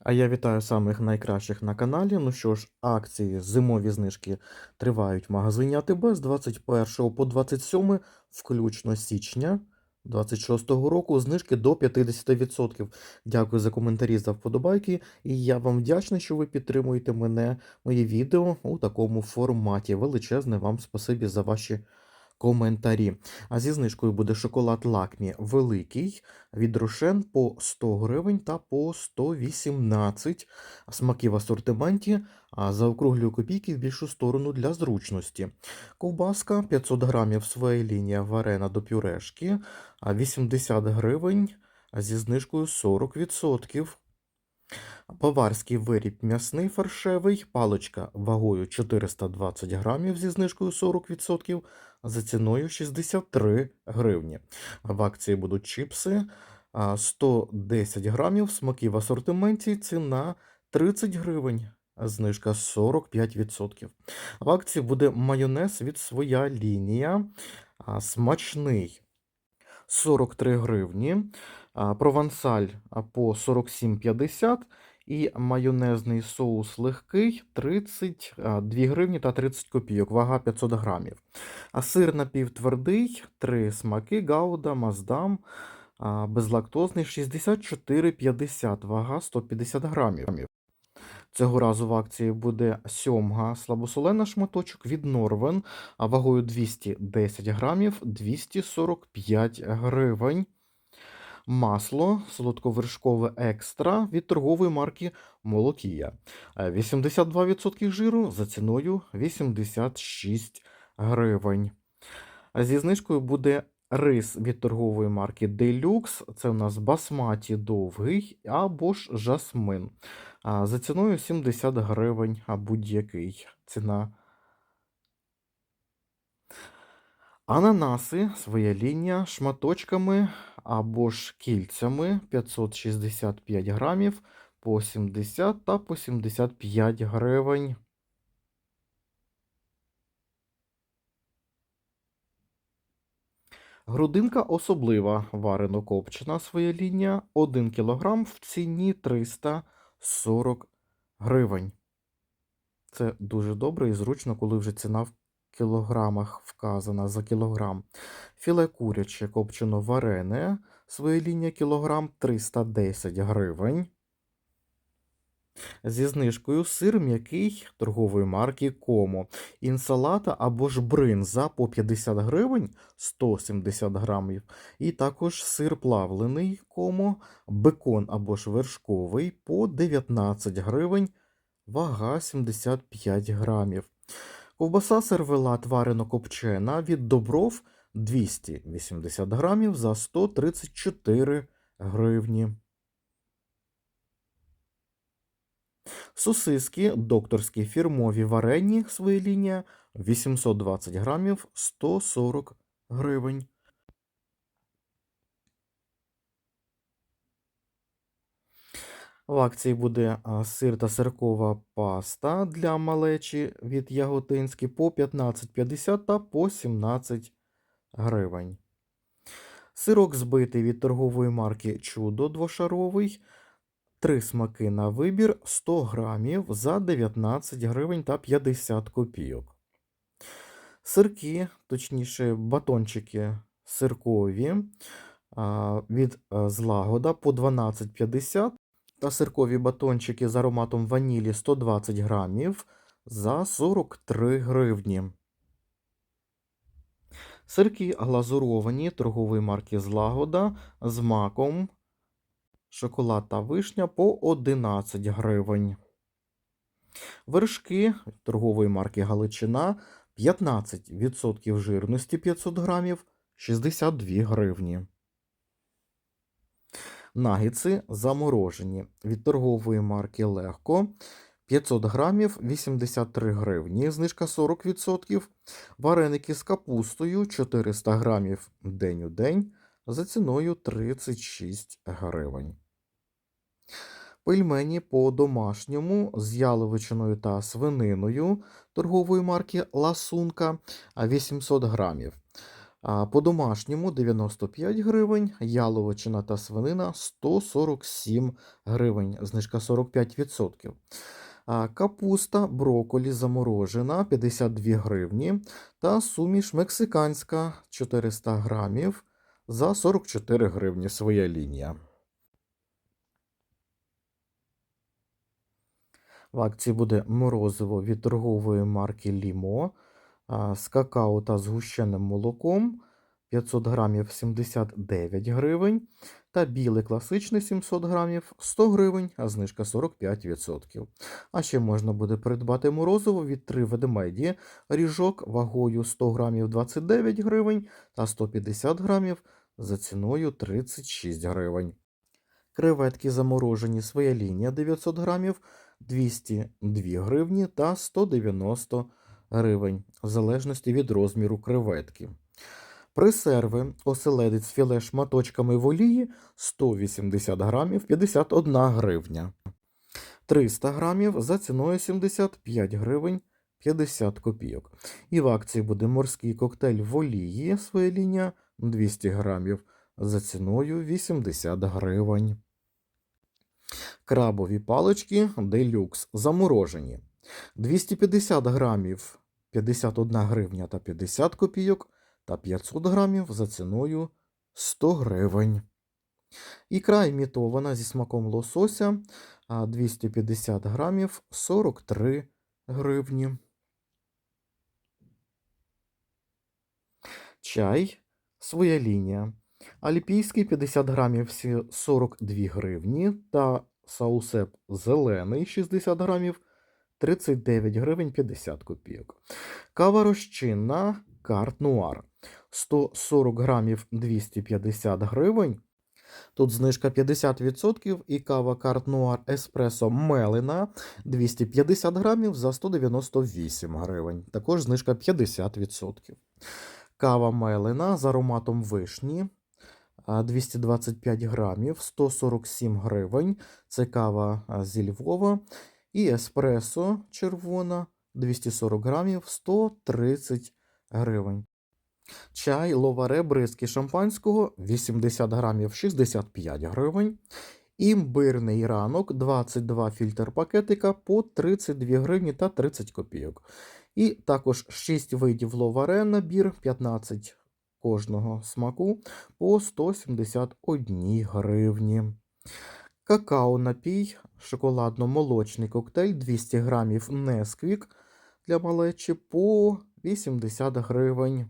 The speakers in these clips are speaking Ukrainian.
А я вітаю самих найкращих на каналі. Ну що ж, акції зимові знижки тривають в магазині АТБ з 21 по 27, включно січня 26-го року. Знижки до 50%. Дякую за коментарі, за вподобайки. І я вам вдячний, що ви підтримуєте мене, мої відео у такому форматі. Величезне вам спасибі за ваші коментарі. А зі знижкою буде шоколад Лакмі великий від Рошен по 100 гривень та по 118 смаки в асортименті, а заокруглюю копійки в більшу сторону для зручності. Ковбаска 500 грамів своя лінія варена до пюрешки, 80 гривень зі знижкою 40%. Баварський виріб м'ясний фаршевий, паличка вагою 420 грамів зі знижкою 40%, за ціною 63 гривні. В акції будуть чіпси 110 грамів, смаки в асортименті, ціна 30 гривень, знижка 45%. В акції буде майонез від своя лінія, смачний 43 гривні, провансаль по 47,50 і майонезний соус легкий 32 гривні та 30 копійок, вага 500 грамів. А сир напівтвердий, три смаки, гауда, маздам, безлактозний 64,50, вага 150 грамів. Цього разу в акції буде сьомга слабосолена шматочок від Норвен, вагою 210 грамів 245 гривень. Масло солодковершкове екстра від торгової марки Молокія. Е, 82% жиру за ціною 86 гривень. Зі знижкою буде рис від торгової марки Deluxe. Це у нас басматі довгий або ж жасмин. За ціною 70 гривень, будь-який ціна. Ананаси, своя лінія, шматочками або ж кільцями 565 грамів по 70 та по 75 гривень. Грудинка особлива варено копчена своя лінія 1 кг в ціні 340 гривень. Це дуже добре і зручно, коли вже ціна в кілограмах вказана за кілограм. Філе куряче копчено варене, своя лінія кілограм 310 гривень. Зі знижкою сир м'який торгової марки Комо. Інсалата або ж бринза по 50 гривень 170 грамів. І також сир плавлений Комо, бекон або ж вершковий по 19 гривень, вага 75 грамів. Ковбаса сервела варено копчена від добров 280 грамів за 134 гривні. Сосиски докторські фірмові варені своя лінія 820 грамів 140 гривень. В акції буде сир та сиркова паста для малечі від Яготинський по 15,50 та по 17 гривень. Сирок збитий від торгової марки Чудо двошаровий. Три смаки на вибір 100 грамів за 19 гривень та 50 копійок. Сирки, точніше, батончики сиркові від злагода по 12,50 та сиркові батончики з ароматом ванілі 120 грамів за 43 гривні. Сирки глазуровані торгової марки Злагода з маком, шоколад та вишня по 11 гривень. Вершки торгової марки Галичина 15% жирності 500 грамів 62 гривні. Нагітси заморожені від торгової марки Легко 500 грамів 83 гривні, знижка 40%. Вареники з капустою 400 грамів день у день за ціною 36 гривень. Пельмені по-домашньому з яловичиною та свининою торгової марки Ласунка 800 грамів. По-домашньому 95 гривень, яловичина та свинина 147 гривень, знижка 45%. А капуста брокколі заморожена 52 гривні та суміш мексиканська 400 грамів за 44 гривні своя лінія. В акції буде морозиво від торгової марки Лімо з какао та згущеним молоком 500 грамів 79 гривень. Та білий класичний 700 грамів 100 гривень, а знижка 45%. А ще можна буде придбати морозиво від 3 ведмеді, ріжок вагою 100 грамів 29 гривень та 150 грамів за ціною 36 гривень. Креветки заморожені своя лінія 900 грамів 202 гривні та 190 гривень, в залежності від розміру креветки. Пресерви оселедець філе шматочками в олії 180 грамів 51 гривня. 300 грамів за ціною 75 гривень 50 копійок. І в акції буде морський коктейль в олії своя лінія 200 грамів за ціною 80 гривень. Крабові палички делюкс заморожені. 250 грамів 51 гривня та 50 копійок та 500 грамів за ціною 100 гривень. Ікра імітована зі смаком лосося 250 грамів 43 гривні. Чай своя лінія. Альпійський 50 грамів 42 гривні та саусеп зелений 60 грамів 39 гривень 50 копійок. Кава розчинна карт нуар 140 грамів 250 гривень. Тут знижка 50% і кава карт нуар еспресо мелена 250 грамів за 198 гривень. Також знижка 50%. Кава мелена з ароматом вишні 225 грамів 147 гривень. Це кава зі Львова. І еспресо червона 240 грамів 130 гривень. Чай ловаре бризки шампанського 80 грамів 65 гривень. Імбирний ранок 22 фільтр пакетика по 32 гривні та 30 копійок. І також 6 видів ловаре набір 15 кожного смаку по 171 гривні. Какао напій, шоколадно-молочний коктейль 200 грамів Несквік для малечі по 80 гривень.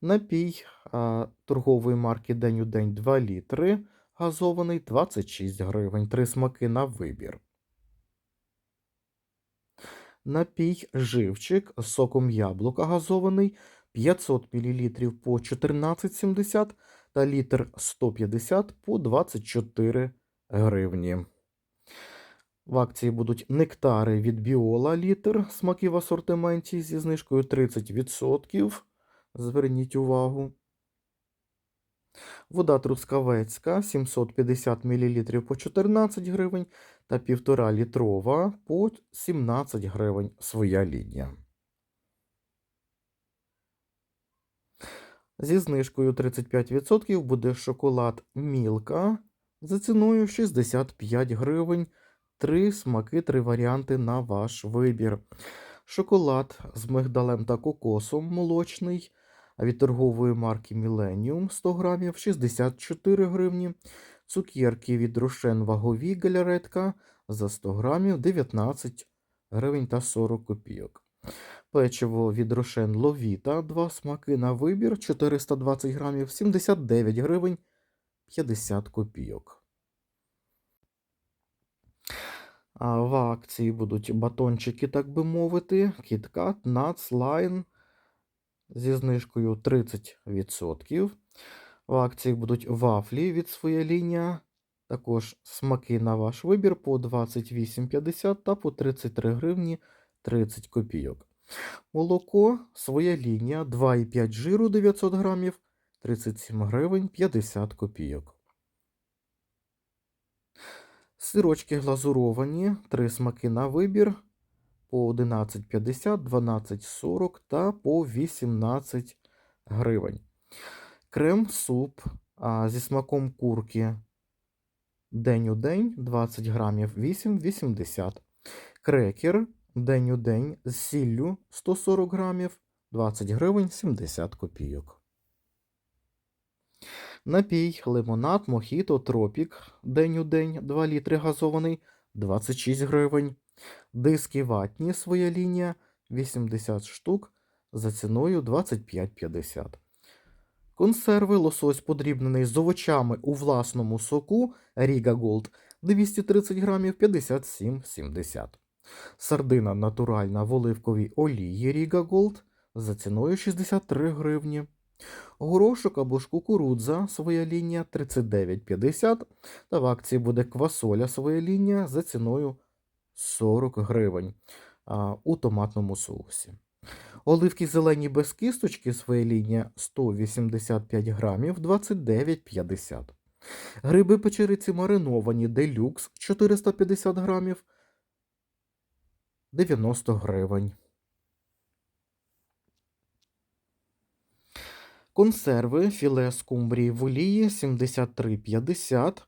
Напій а, торгової марки День у день 2 літри. Газований 26 гривень. Три смаки на вибір. Напій живчик з соком яблука газований 500 мл по 14,70 та літр 150 по 24 гривні. В акції будуть нектари від Біола літр, смаки в асортименті зі знижкою 30%. Зверніть увагу. Вода трускавецька 750 мл по 14 гривень та 1,5 літрова по 17 гривень своя лінія. Зі знижкою 35% буде шоколад Мілка за ціною 65 гривень. Три смаки, три варіанти на ваш вибір. Шоколад з мигдалем та кокосом молочний від торгової марки Millennium 100 грамів 64 гривні. Цукерки від Рошен вагові галеретка за 100 грамів 19 гривень та 40 копійок. Печиво від Рошен Ловіта, два смаки на вибір 420 грамів 79 гривень 50 копійок. А в акції будуть батончики, так би мовити, Nuts, Line зі знижкою 30%. В акції будуть вафлі від своя лінія. Також смаки на ваш вибір по 28,50 та по 33 гривні 30 копійок. Молоко своя лінія 2,5 жиру 900 грамів 37 гривень 50 копійок. Сирочки глазуровані, три смаки на вибір по 11,50, 12,40 та по 18 гривень. Крем-суп а, зі смаком курки день у день 20 грамів 8,80. Крекер день у день з сіллю 140 грамів 20 гривень 70 копійок. Напій, лимонад, мохіто, тропік день у день 2 літри газований 26 гривень. Диски ватні своя лінія 80 штук за ціною 25,50. Консерви лосось подрібнений з овочами у власному соку Ріга Голд 230 грамів 57,70. Сардина натуральна в оливковій олії Ріга Голд за ціною 63 гривні. Горошок або ж кукурудза своя лінія 39,50. Та в акції буде квасоля своя лінія за ціною 40 гривень а, у томатному соусі. Оливки зелені без кісточки своя лінія 185 грамів 29,50. Гриби печериці мариновані делюкс 450 грамів 90 гривень. Консерви філе скумбрії в олії 73,50,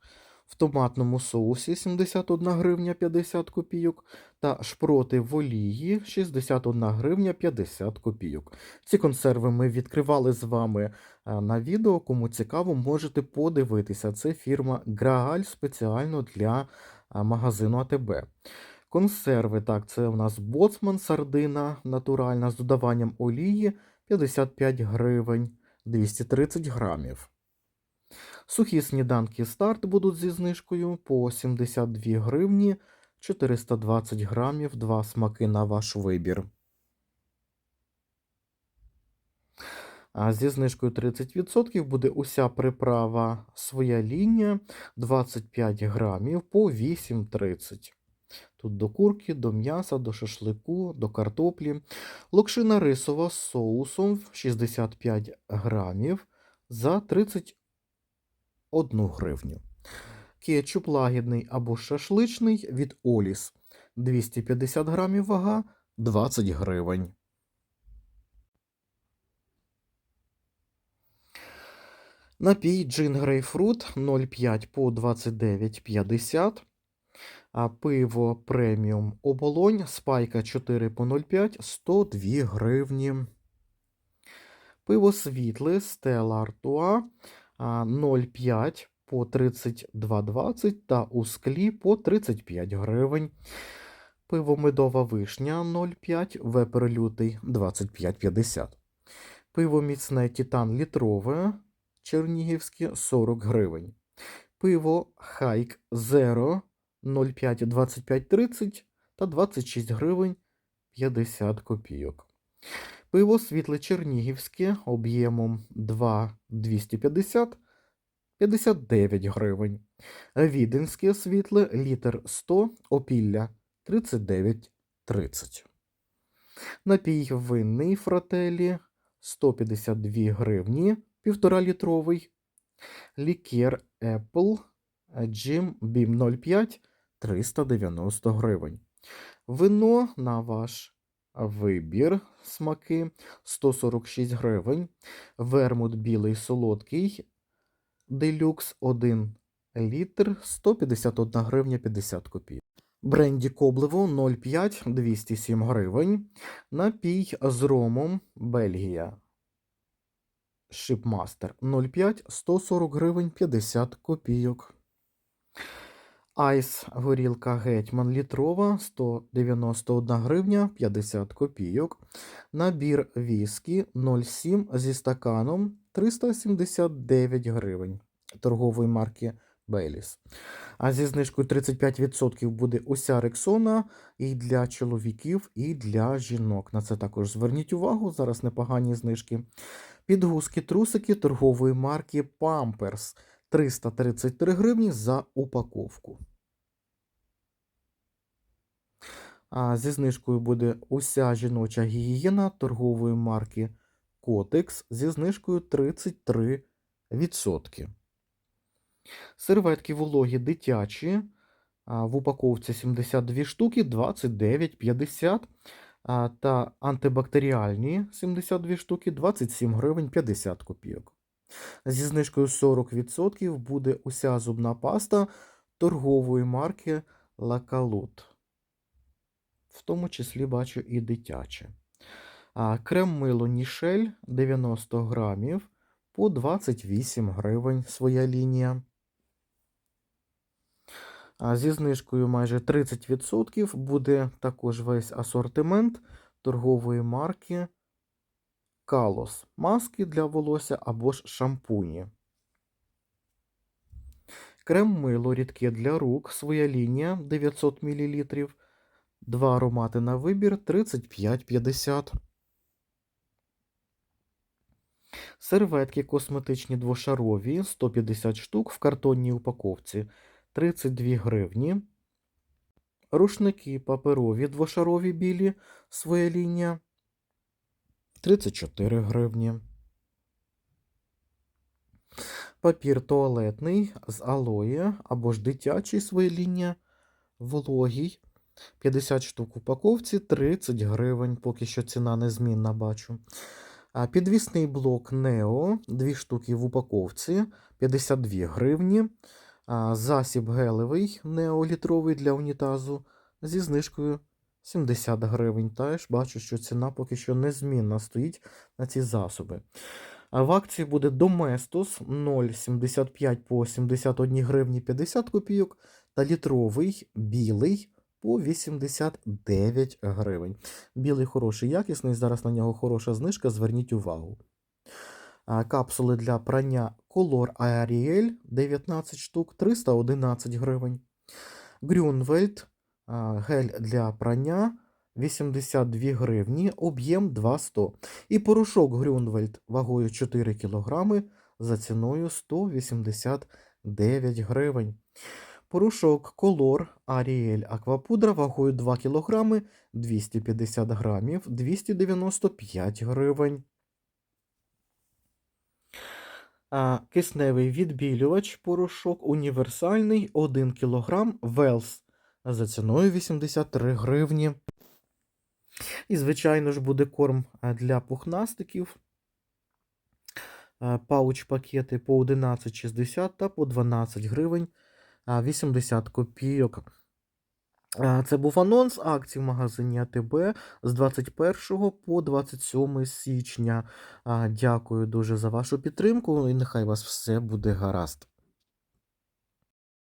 в томатному соусі 71 гривня 50 копійок та шпроти в олії 61 гривня 50 копійок. Ці консерви ми відкривали з вами е, на відео. Кому цікаво, можете подивитися. Це фірма Грааль спеціально для е, магазину АТБ. Консерви, так, це у нас боцман сардина натуральна з додаванням олії 55 гривень. 230 грамів. Сухі сніданки старт будуть зі знижкою по 72 гривні 420 грамів, два смаки на ваш вибір. А зі знижкою 30% буде уся приправа своя лінія 25 грамів по 8,30. Тут до курки, до м'яса, до шашлику, до картоплі. Локшина рисова з соусом 65 грамів за 31 гривню. Кетчуп лагідний або шашличний від Оліс 250 грамів вага 20 гривень. Напій джин грейпфрут 0,5 по 29,50. Пиво преміум оболонь, спайка 4 по 0,5 102 гривні. Пиво світле Стела Артуа 0,5 по 32,20 та у склі по 35 гривень. Пиво медова вишня 0,5, вепер лютий 25,50. Пиво міцне Титан літрове чернігівське 40 гривень. Пиво Хайк Зеро 0,5 25,30 та 26 гривень 50 копійок. Пиво світле чернігівське об'ємом 2,250 59 гривень. Віденське світле літр 100 опілля 39,30. Напій винний фрателі 152 гривні 1,5 літровий. Лікер Apple Jim Beam 05 390 гривень. Вино на ваш вибір смаки 146 гривень. Вермут білий солодкий делюкс 1 літр 151 гривня 50 копійок. Бренді Коблево 0,5 207 гривень. Напій з ромом Бельгія. Шипмастер 0,5 140 гривень 50 копійок. Айс горілка Гетьман літрова 191 гривня 50 копійок. Набір віскі 0,7 зі стаканом 379 гривень торгової марки Бейліс. А зі знижкою 35% буде уся рексона і для чоловіків, і для жінок. На це також зверніть увагу, зараз непогані знижки. Підгузки трусики торгової марки Pampers 333 гривні за упаковку. А зі знижкою буде уся жіноча гігієна торгової марки Котекс зі знижкою 33%. Серветки вологі дитячі. В упаковці 72 штуки 29,50. А, та антибактеріальні 72 штуки 27 гривень 50 копійок. Зі знижкою 40% буде уся зубна паста торгової марки Лакалут. В тому числі бачу і дитяче. Крем мило Нішель 90 грамів по 28 гривень своя лінія. Зі знижкою майже 30% буде також весь асортимент торгової марки Калос. Маски для волосся або ж шампуні. Крем мило рідке для рук. Своя лінія 900 мл. Два аромати на вибір 35,50. Серветки косметичні двошарові 150 штук в картонній упаковці 32 гривні. Рушники паперові двошарові білі своя лінія 34 гривні. Папір туалетний з алоє або ж дитячий своя лінія вологий. 50 штук в упаковці 30 гривень, поки що ціна незмінна бачу. Підвісний блок Neo, 2 штуки в упаковці 52 гривні. Засіб гелевий неолітровий для унітазу зі знижкою 70 гривень. Теж бачу, що ціна поки що незмінна стоїть на ці засоби. А в акції буде Domestos 0,75 по 71 гривні 50 копійок та літровий білий по 89 гривень. Білий хороший, якісний, зараз на нього хороша знижка, зверніть увагу. Капсули для прання Color Ariel 19 штук 311 гривень. А, гель для прання 82 гривні, об'єм 200. І порошок Grünwald вагою 4 кг за ціною 189 гривень. Порошок Color Ariel Аквапудра вагою 2 кг 250 грамів 295 гривень. Кисневий відбілювач порошок універсальний 1 кг Велс за ціною 83 гривні. І, звичайно ж, буде корм для пухнастиків. Пауч-пакети по 11,60 та по 12 гривень 80 копійок. Це був анонс акцій в магазині АТБ з 21 по 27 січня. Дякую дуже за вашу підтримку і нехай вас все буде гаразд.